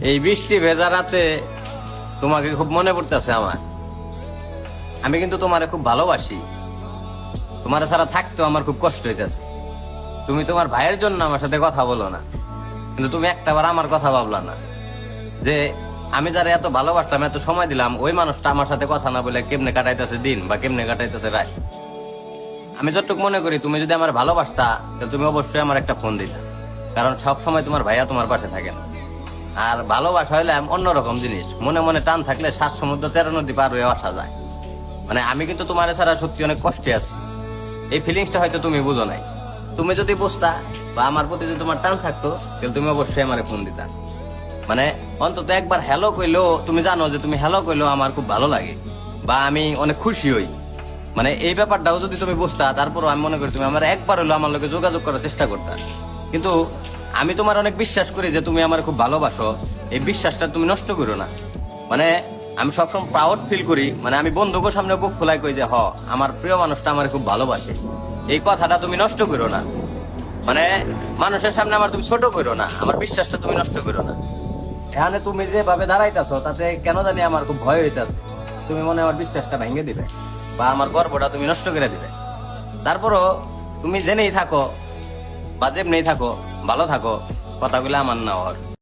এই বৃষ্টি ভেজা রাতে তোমাকে খুব মনে পড়তেছে আমার। আমি কিন্তু তোমারে খুব ভালোবাসি। তোমার ছাড়া থাকতো আমার খুব কষ্ট হইতেছে। তুমি তোমার ভাইয়ের জন্য আমার সাথে কথা বলো না। কিন্তু তুমি একটা বার আমার কথা ভাবলা না। যে আমি যারা এত ভালোবাসলাম, এত সময় দিলাম, ওই মানুষটা আমার সাথে কথা না বলে কেমনে কাটাইতেছে দিন বা কেমনে কাটাইতেছে রাত? আমি যতটুকু মনে করি, তুমি যদি আমার ভালোবাসতা তাহলে তুমি অবশ্যই আমার একটা ফোন দিতা। কারণ সব সময় তোমার ভাইয়া তোমার পাশে থাকে না। আর ভালোবাসা হইলে অন্যরকম জিনিস। মনে মনে টান থাকলে সাত সমুদ্র তেরো নদী পার হয়ে আসা যায়। মানে আমি কিন্তু তোমার ছাড়া সত্যি অনেক কষ্টে আছি। এই ফিলিংসটা হয়তো তুমি বুঝো নাই। তুমি যদি বুঝতা বা আমার প্রতি যদি তোমার টান থাকতো, তাহলে তুমি অবশ্যই আমার ফোন দিতা। মানে অন্তত একবার হ্যালো কইলো তুমি জানো যে তুমি হ্যালো কইলো আমার খুব ভালো লাগে বা আমি অনেক খুশি হই। মানে এই ব্যাপারটাও যদি তুমি বুঝতা, তারপরও আমি মনে করি তুমি আমার একবার হলো আমার লোকে যোগাযোগ করার চেষ্টা করতা। কিন্তু আমি তোমার অনেক বিশ্বাস করি যে তুমি আমার খুব ভালোবাসো। এই বিশ্বাসটা তুমি নষ্ট করো না। মানে আমি সবসময় প্রাউড ফিল করি। মানে আমি বন্ধুকের সামনে বুক খোলাই কই যে, হ, আমার প্রিয় মানুষটা আমার খুব ভালোবাসে। এই কথাটা তুমি নষ্ট করো না। মানে মানুষের সামনে আমার তুমি ছোট করো না। আমার বিশ্বাসটা তুমি নষ্ট করো না। এখানে তুমি যেভাবে দাঁড়াইতেছো, তাতে কেন জানি আমার খুব ভয় হইতাছে। তুমি মনে আমার বিশ্বাসটা ভেঙে দিবে। বা আমার গর্বটা তুমি নষ্ট করে দিবে। তারপরও, তুমি জেনেই থাকো বা নেই থাকো ভালো থাকো কথাগুলো আমার না ওর।